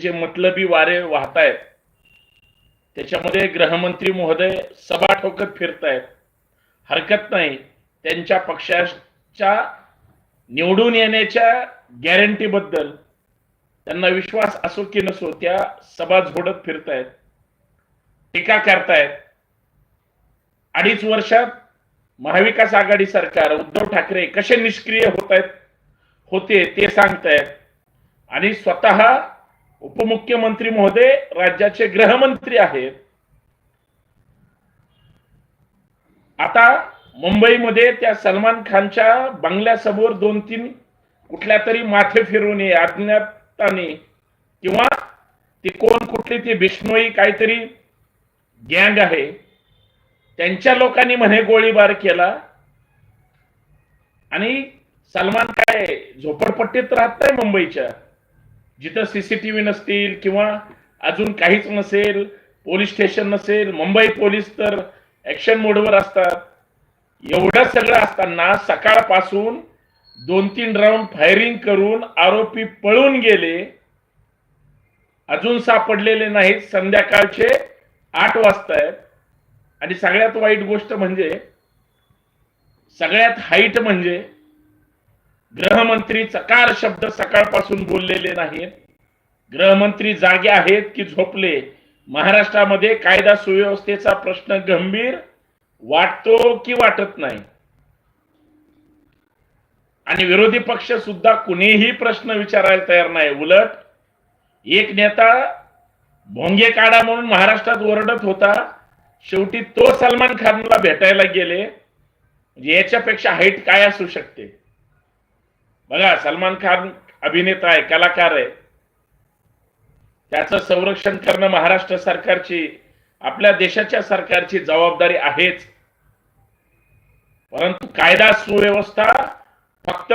जे मतलबी वारे वाहतायत त्याच्यामध्ये गृहमंत्री महोदय सभा ठोकत फिरतायत. हरकत नाही त्यांच्या पक्षाच्या निवडून येण्याच्या गॅरंटीबद्दल त्यांना विश्वास असो की नसो त्या सभा झोडत फिरतायत टीका करतायत. अडीच वर्षात महाविकास आघाडी सरकार उद्धव ठाकरे कसे निष्क्रिय होत आहेत होते ते सांगतायत. आणि स्वतः उपमुख्यमंत्री महोदय राज्याचे गृहमंत्री आहेत. आता मुंबईमध्ये त्या सलमान खानच्या बंगल्यासमोर दोन तीन कुठल्या तरी माथे फिरून अज्ञाताने किंवा ती कोण कुठली ती बिष्णोई काहीतरी गँग आहे त्यांच्या लोकांनी म्हणे गोळीबार केला. आणि सलमान काय झोपडपट्टीत राहत नाही मुंबईच्या. जिथं सीसीटीव्ही नसतील किंवा अजून काहीच नसेल पोलीस स्टेशन नसेल मुंबई पोलीस तर ऍक्शन मोडवर असतात. एवढं सगळं असताना सकाळपासून दोन तीन राऊंड फायरिंग करून आरोपी पळून गेले. अजून सापडलेले नाहीत. संध्याकाळचे आठ वाजता आहेत. आणि सगळ्यात वाईट गोष्ट म्हणजे सगळ्यात हाईट म्हणजे गृहमंत्री चकार शब्द सकाळपासून बोललेले नाहीत. गृहमंत्री जागे आहेत की झोपले? महाराष्ट्रामध्ये कायदा सुव्यवस्थेचा प्रश्न गंभीर वाटतो की वाटत नाही? आणि विरोधी पक्ष सुद्धा कुणीही प्रश्न विचारायला तयार नाही. उलट एक नेता भोंगे काढा म्हणून महाराष्ट्रात ओरडत होता. शेवटी तो सलमान खानला भेटायला गेले. म्हणजे याच्यापेक्षा हाईट काय असू शकते? बघा सलमान खान अभिनेता आहे कलाकार आहे. त्याचं संरक्षण करणं महाराष्ट्र सरकारची आपल्या देशाच्या सरकारची जबाबदारी आहेच. परंतु कायदा सुव्यवस्था फक्त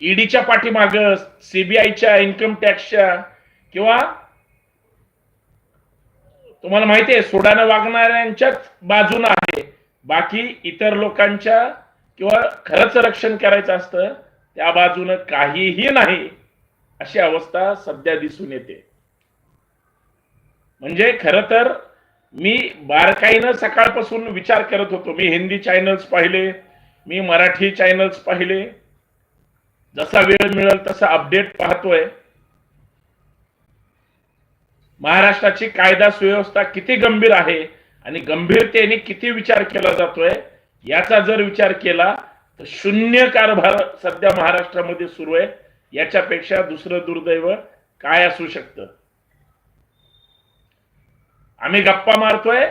ईडीच्या पाठीमाग सीबीआयच्या इन्कम टॅक्सच्या किंवा तुम्हाला माहिती आहे सोडानं वागणाऱ्यांच्याच बाजून आहे. बाकी इतर लोकांच्या किंवा खरंच रक्षण करायचं असतं त्या बाजूनं काहीही नाही अशी अवस्था सध्या दिसून येते. म्हणजे खर तर मी बारकाईनं सकाळपासून विचार करत होतो. मी हिंदी चॅनल्स पाहिले मी मराठी चॅनल्स पाहिले. जसा वेळ मिळेल तसा अपडेट पाहतोय. महाराष्ट्राची कायदा सुव्यवस्था किती गंभीर आहे आणि गंभीरतेने किती विचार केला जातोय याचा जर विचार केला शून्य कारभार सध्या महाराष्ट्रामध्ये सुरू आहे. याच्यापेक्षा दुसरं दुर्दैव काय असू शकतं? आम्ही गप्पा मारतोय.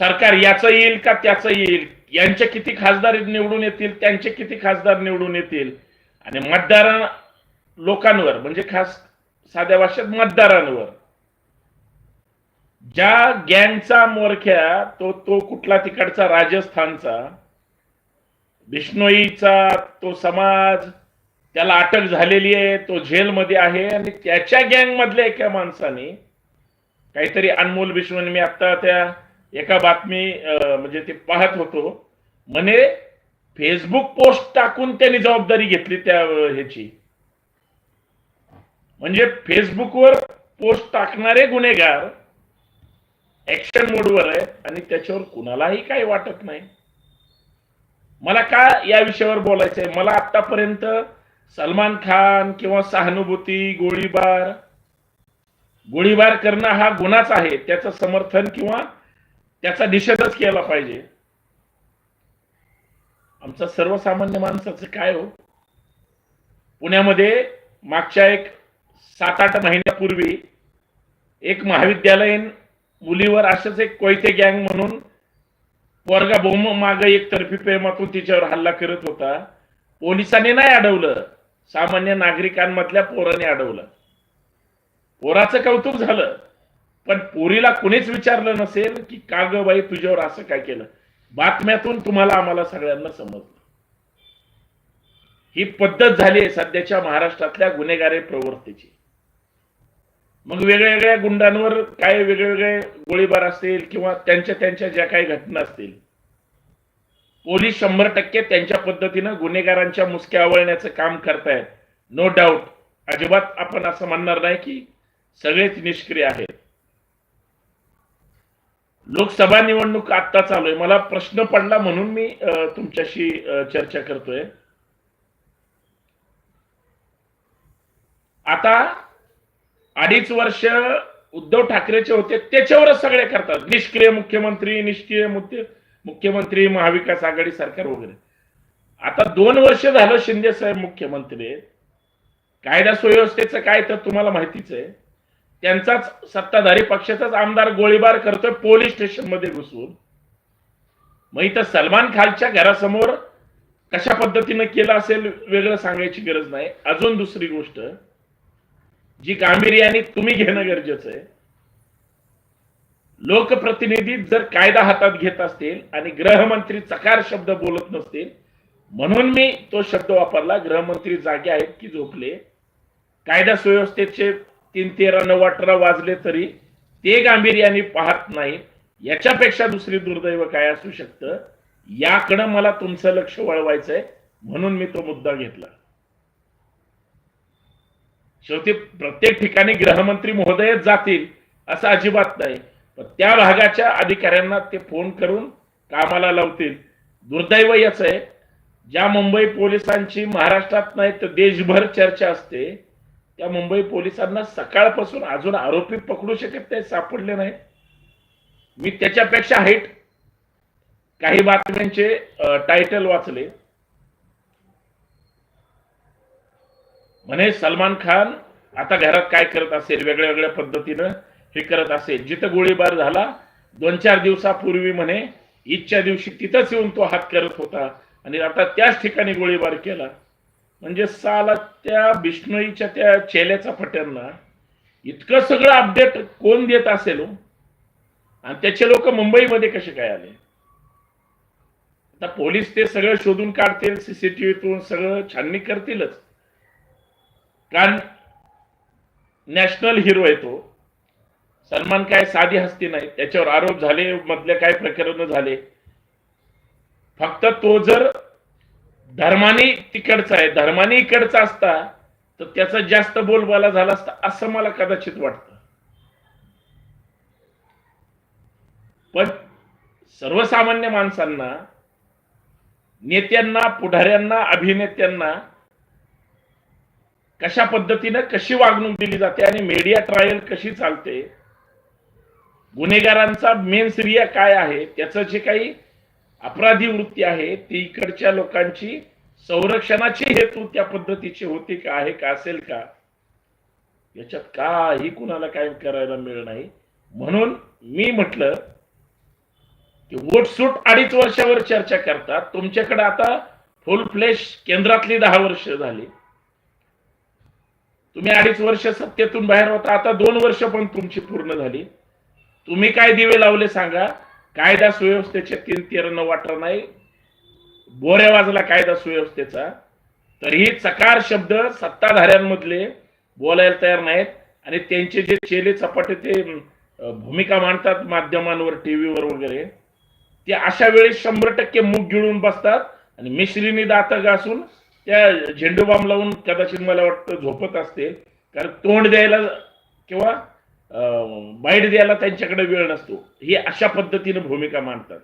सरकार याचं येईल का त्याचं येईल? यांचे किती खासदार निवडून येतील? त्यांचे किती खासदार निवडून येतील? आणि मतदार लोकांवर म्हणजे खास साध्या भाषेत मतदारांवर. ज्या गँगचा मोरख्या तो तो कुठला तिकडचा राजस्थानचा बिष्णोईचा तो समाज त्याला अटक झालेली आहे तो जेलमध्ये आहे आणि त्याच्या गँग मधल्या एका माणसाने काहीतरी अनमोल बिश्वन मी आता त्या एका बातमी म्हणजे ते पाहत होतो. म्हणे फेसबुक पोस्ट टाकून त्यांनी जबाबदारी घेतली त्या ह्याची. म्हणजे फेसबुकवर पोस्ट टाकणारे गुन्हेगार ऍक्शन मोडवर आहे आणि त्याच्यावर कुणालाही काही वाटत नाही. मला का या विषयावर बोलायचंय? मला आतापर्यंत सलमान खान किंवा सहानुभूती गोळीबार गोळीबार करणं हा गुन्हाच आहे. त्याचं समर्थन किंवा त्याचा निषेधच केला पाहिजे. आमचं सर्वसामान्य माणसाचं काय हो? पुण्यामध्ये मागच्या एक सात आठ महिन्यापूर्वी एक महाविद्यालयीन मुलीवर असंच एक कोयते गँग म्हणून वर्गाभौम बोम माग एकतर्फी प्रेमातून तिच्यावर हल्ला करत होता. पोलिसांनी नाही अडवलं. सामान्य नागरिकांमधल्या पोराने अडवलं. पोराचं कौतुक झालं. पण पोरीला कुणीच विचारलं नसेल की का ग बाई तुझ्यावर असं काय केलं? बातम्यातून तुम्हाला आम्हाला सगळ्यांना समजलं. ही पद्धत झाली आहे सध्याच्या महाराष्ट्रातल्या गुन्हेगारी प्रवृत्तीची. मग वेगवेगळ्या गुंडांवर काय वेगवेगळे गोळीबार असतील किंवा त्यांच्या त्यांच्या ज्या काही घटना असतील. पोलीस शंभर टक्के त्यांच्या पद्धतीनं गुन्हेगारांच्या मुसक्या आवळण्याचं काम करतायत. नो डाऊट अजिबात आपण असं म्हणणार नाही की सगळेच निष्क्रिय आहेत. लोकसभा निवडणूक आता चालू आहे. मला प्रश्न पडला म्हणून मी तुमच्याशी चर्चा करतोय. आता अडीच वर्ष उद्धव ठाकरेचे होते त्याच्यावरच सगळे करतात. निष्क्रिय मुख्यमंत्री निष्क्रिय मुख्य- मुख्यमंत्री महाविकास आघाडी सरकार वगैरे. आता दोन वर्ष झालं शिंदे साहेब मुख्यमंत्री आहेत. कायदा सुव्यवस्थेचं काय तर तुम्हाला माहितीच आहे. त्यांचाच सत्ताधारी पक्षाचाच आमदार गोळीबार करतोय पोलीस स्टेशनमध्ये घुसून. मग इथं सलमान खानच्या घरासमोर कशा पद्धतीनं केलं असेल वेगळं सांगायची गरज नाही. अजून दुसरी गोष्ट जी गांभीर्याने तुम्ही घेणं गरजेचं आहे. लोकप्रतिनिधी जर कायदा हातात घेत असतील आणि गृहमंत्री चकार शब्द बोलत नसतील म्हणून मी तो शब्द वापरला गृहमंत्री जागे आहेत की झोपले. कायदा सुव्यवस्थेचे तीन तेरा नऊ अठरा वाजले तरी ते गांभीर्याने पाहत नाही याच्यापेक्षा दुसरी दुर्दैव काय असू शकतं? याकडं मला तुमचं लक्ष वळवायचंय म्हणून मी तो मुद्दा घेतला. शेवटी प्रत्येक ठिकाणी गृहमंत्री महोदयच जातील असं अजिबात नाही. पण त्या भागाच्या अधिकाऱ्यांना ते फोन करून कामाला लावतील. दुर्दैव याच आहे ज्या मुंबई पोलिसांची महाराष्ट्रात नाही तर देशभर चर्चा असते त्या मुंबई पोलिसांना सकाळपासून अजून आरोपी पकडू शकत नाही सापडले नाहीत. मी त्याच्यापेक्षा हाईट काही बातम्यांचे टायटल वाचले. म्हणे सलमान खान आता घरात काय करत असेल वेगळ्या वेगळ्या पद्धतीनं हे करत असेल. जिथं गोळीबार झाला दोन चार दिवसापूर्वी म्हणे ईदच्या दिवशी तिथंच येऊन तो हात करत होता. आणि आता त्याच ठिकाणी गोळीबार केला. म्हणजे साला त्या बिष्णोईच्या त्या चेल्याचा फट्यांना इतकं सगळं अपडेट कोण देत असेल हो? आणि त्याचे लोक मुंबईमध्ये कसे काय आले? आता पोलीस ते सगळं शोधून काढतील सीसीटीव्हीतून सगळं छाननी करतीलच. कारण नॅशनल हिरो आहे तो. सलमान काय साधी हस्ती नाही. त्याच्यावर आरोप झाले मधले काय प्रकरण झाले. फक्त तो जर धर्माने तिकडचा आहे धर्माने इकडचा असता तर त्याचा जास्त बोलबाला झाला असता असं मला कदाचित वाटतं. पण सर्वसामान्य माणसांना नेत्यांना पुढाऱ्यांना अभिनेत्यांना कशा पद्धतीनं कशी वागणूक दिली जाते आणि मीडिया ट्रायल कशी चालते? गुन्हेगारांचा मेन सिरिया काय आहे? त्याचं जे काही अपराधी वृत्ती आहे ती इकडच्या लोकांची संरक्षणाची हेतू त्या पद्धतीची होती का? आहे का? असेल का? याच्यात काही कुणाला काय करायला मिळ नाही. म्हणून मी म्हटलं की वोटसूट अडीच वर्षावर चर्चा करतात. तुमच्याकडे आता फुल फ्लेश केंद्रातली दहा वर्ष झाली. तुम्ही अडीच वर्ष सत्तेतून बाहेर होता आता दोन वर्ष पण तुमची पूर्ण झाली. तुम्ही काय दिवे लावले सांगा. कायदा सुव्यवस्थेचे तीन तेरण वाटर नाही. बोऱ्या वाजला कायदा सुव्यवस्थेचा. तरीही चकार शब्द सत्ताधाऱ्यांमधले बोलायला तयार नाहीत. आणि त्यांचे जे चेले चपाटे ते भूमिका मांडतात माध्यमांवर टीव्हीवर वगैरे ते अशा वेळी शंभर टक्के मुग गिळून बसतात. आणि मिश्रीने दात घासून त्या झेंडू बाम लावून कदाचित मला वाटतं झोपत असते कारण तोंड द्यायला किंवा बाईट द्यायला त्यांच्याकडे वेळ नसतो. ही अशा पद्धतीने भूमिका मांडतात.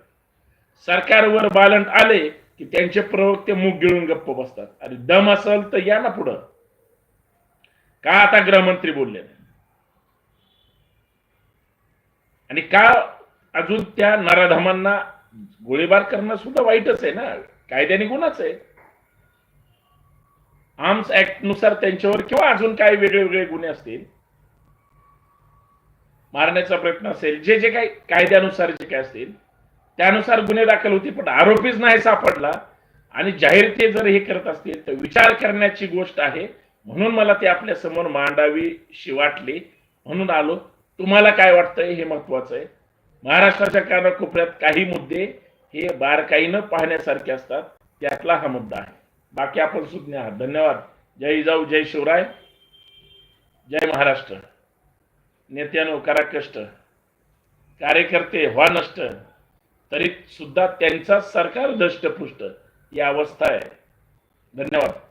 सरकारवर बालंट आले की त्यांचे प्रवक्ते मुग गिळून गप्प बसतात. आणि दम असेल तर या ना पुढं. का आता गृहमंत्री बोलले नाही? आणि का अजून त्या नराधमांना गोळीबार करणं सुद्धा वाईटच आहे ना? कायद्याने गुन्हाच आहे. आर्म्स ऍक्टनुसार त्यांच्यावर किंवा अजून काही वेगळे वेगळे गुन्हे असतील मारण्याचा प्रयत्न असेल जे जे काही कायद्यानुसार जे काही असतील त्यानुसार गुन्हे दाखल होतील पण आरोपीच नाही सापडला आणि जाहीर ते जर हे करत असतील तर विचार करण्याची गोष्ट आहे. म्हणून मला ते आपल्यासमोर मांडावी शी वाटली. म्हणून आलो. तुम्हाला काय वाटतंय हे महत्वाचं आहे. महाराष्ट्राच्या कानाकोपऱ्यात काही मुद्दे हे बारकाईनं पाहण्यासारखे असतात. त्यातला हा मुद्दा आहे. बाकी आपण सुज्ञ आहात. धन्यवाद. जय जाऊ जय शिवराय. जय महाराष्ट्र. नेत्यानो करा कष्ट. कार्यकर्ते व्हा नष्ट. तरी सुद्धा त्यांचा सरकार दष्टपुष्ट. ही अवस्था आहे. धन्यवाद.